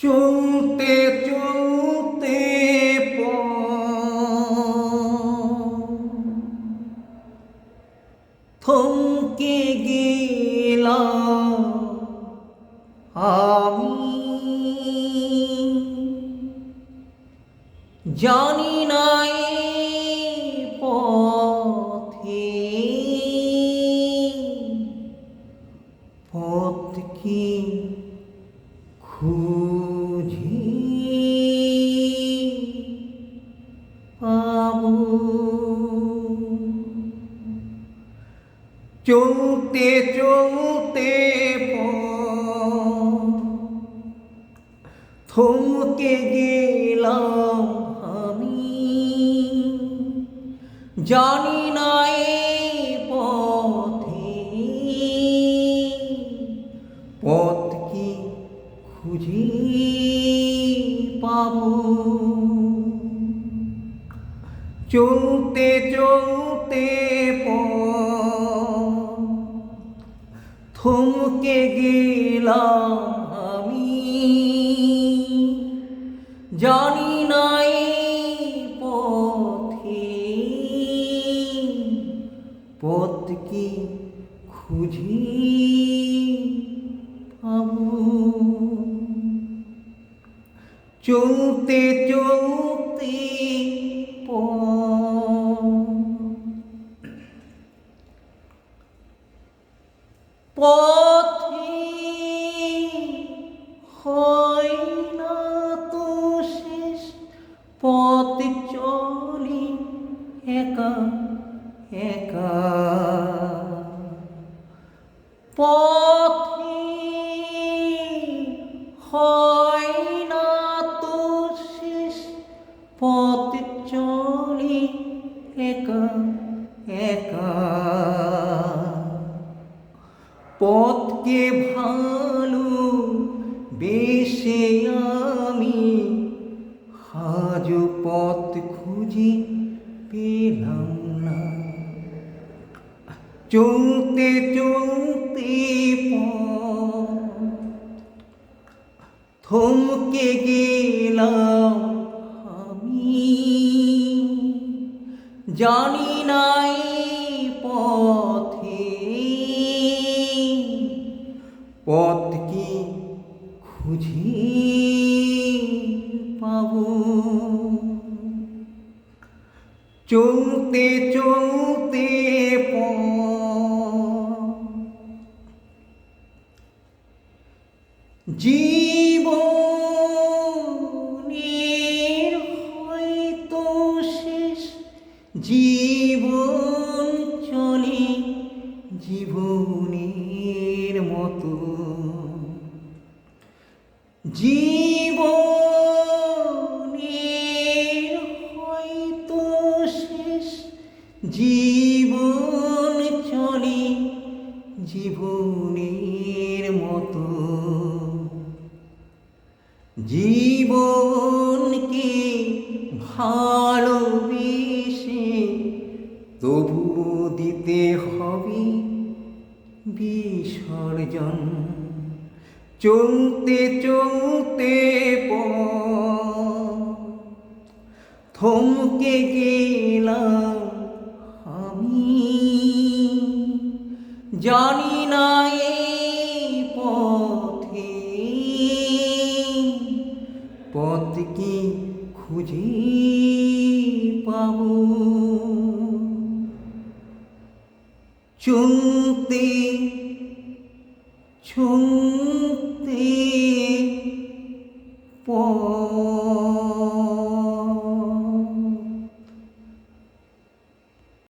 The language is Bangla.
চলতে চলতে থমকে গেলাম আমি। জানি না চলতে চলতে থমকে গেলাম আমি। জানি না এই পথে। পথ কি খুঁজি পাবো? চলতে চলতে পথ। থমকে গেলাম আমি। জানি না পথে পথ কি খুঁজি পাবো। চলতে চলতে পথ পথে হয় না তো শেষ পথ চলি একা। পথকে ভালো বেশে আমি আজ পথ খুঁজি পেলাম না। চলতে চলতে থমকে গেলাম আমি। জানি নাই পথে খুঁজি পাব। চলতে চলতে জীবনের হয়তো শেষ জীবন চলে জীবনের মতো। জীবনের হয়তো শেষ জীবন চলে জীবনের মতো। জীবনকে ভালোবেসে তবু দিতে হবে বিসর্জন। চলতে চলতে থমকে গেলাম আমি। জানি না পথে পথ কি খুঁজি পাবো। চলতে পথ